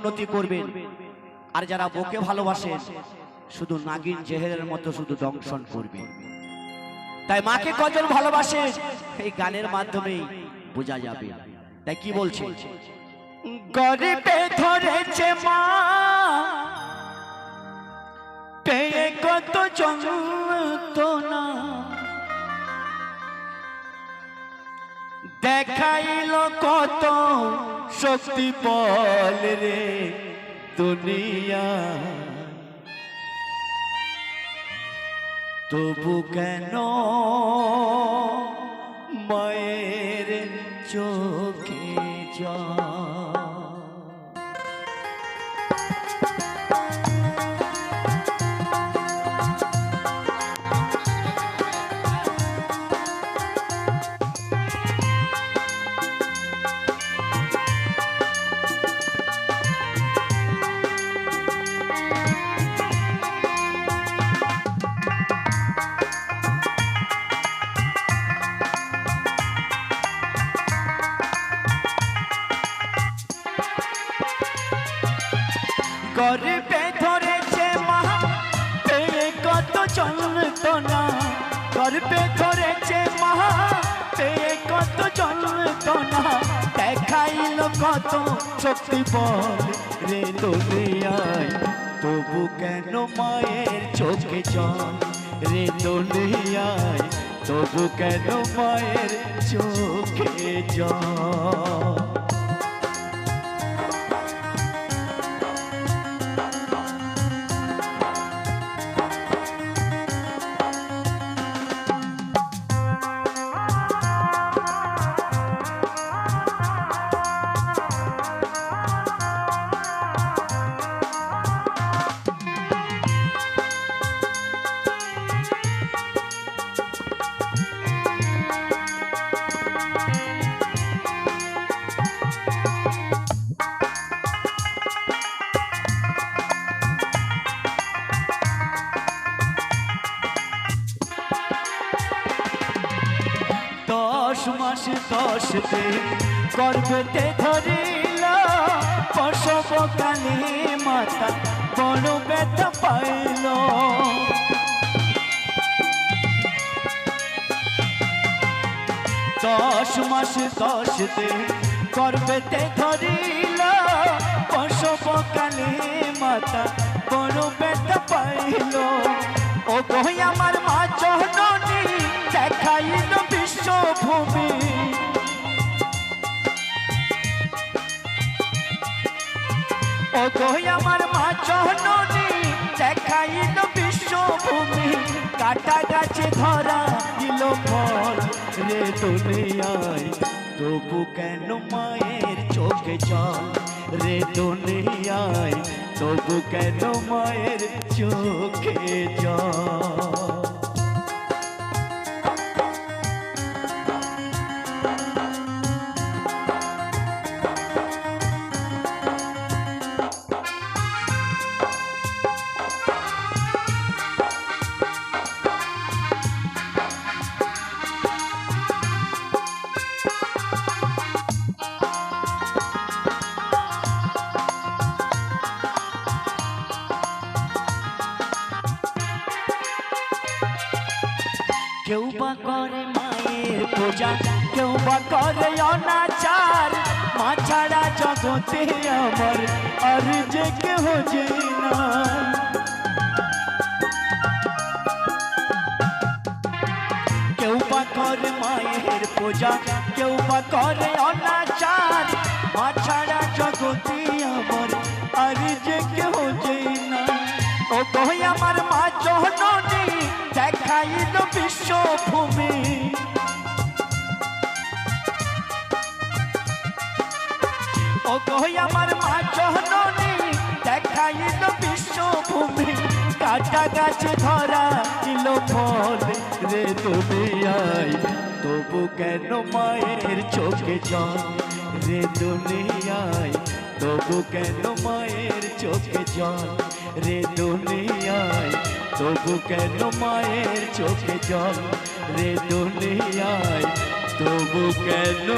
উন্নতি করবেন। আর যারা বকে ভালোবাসেন, শুধু নাগিন জেহেরের মতো শুধু দংশন করবেন। তাই মাকে কজন ভালোবাসে? এই গানের মাধ্যমেই বোঝা যাবে। তাই কি বলছে? গরিবে ধরেছে মা, পেয়ে কত যন্ত্রণা। দেখাইল কত শক্তি বল রে দুনিয়া। তবু কেন গর্বে ধরেছে মা। পেয়ে কত যন্ত্রণা। গর্বে ধরেছে মা। পেয়ে কত যন্ত্রণা। দেখাইল কত শক্তি বল রে দুনিয়ায় তবু কেন মায়ের চোখে জল রে দুনিয়ায় তবু কেন মায়ের চোখে জল? দশ মাস দশ দিন গর্ভেতে ধরিল প্রসব মাতা বড় ব্যথা পাইল। দশ মাস দশ দিন গর্ভেতে ধরিল প্রসব মাতা বড় ব্যথা পাইল। ও কই আমার মা জননী কই আমার মা জননী দেখাইল বিশ্বভূমি? কাটা গাছে ধরা দিল ফল রে দুনিয়ায়। তবু কেন মায়ের চোখে জল রে দুনিয়ায়? তবু কেন মায়ের চোখে জল? কেউ বা করে মায়ের পূজা কেউ বা করে অনাচার মা ছাড়া জগতে আমার আর যে কেহ যে না কেউ বা করে মায়ের পূজা কেউ বা করে অনাচার মা ছাড়া জগতে ও কই আমার মা জননী দেখাইল বিশ্বভূমি। কাটা গাছে ধরা দিল ফল রে দুনিয়ায় তবু কেন মায়ের চোখে জল রে দুনিয়ায়? তবু কেন মায়ের চোখে জল রে দুনিয়ায়? তবু কেন মায়ের চোখে জল রে দুনিয়ায়? তবু কেন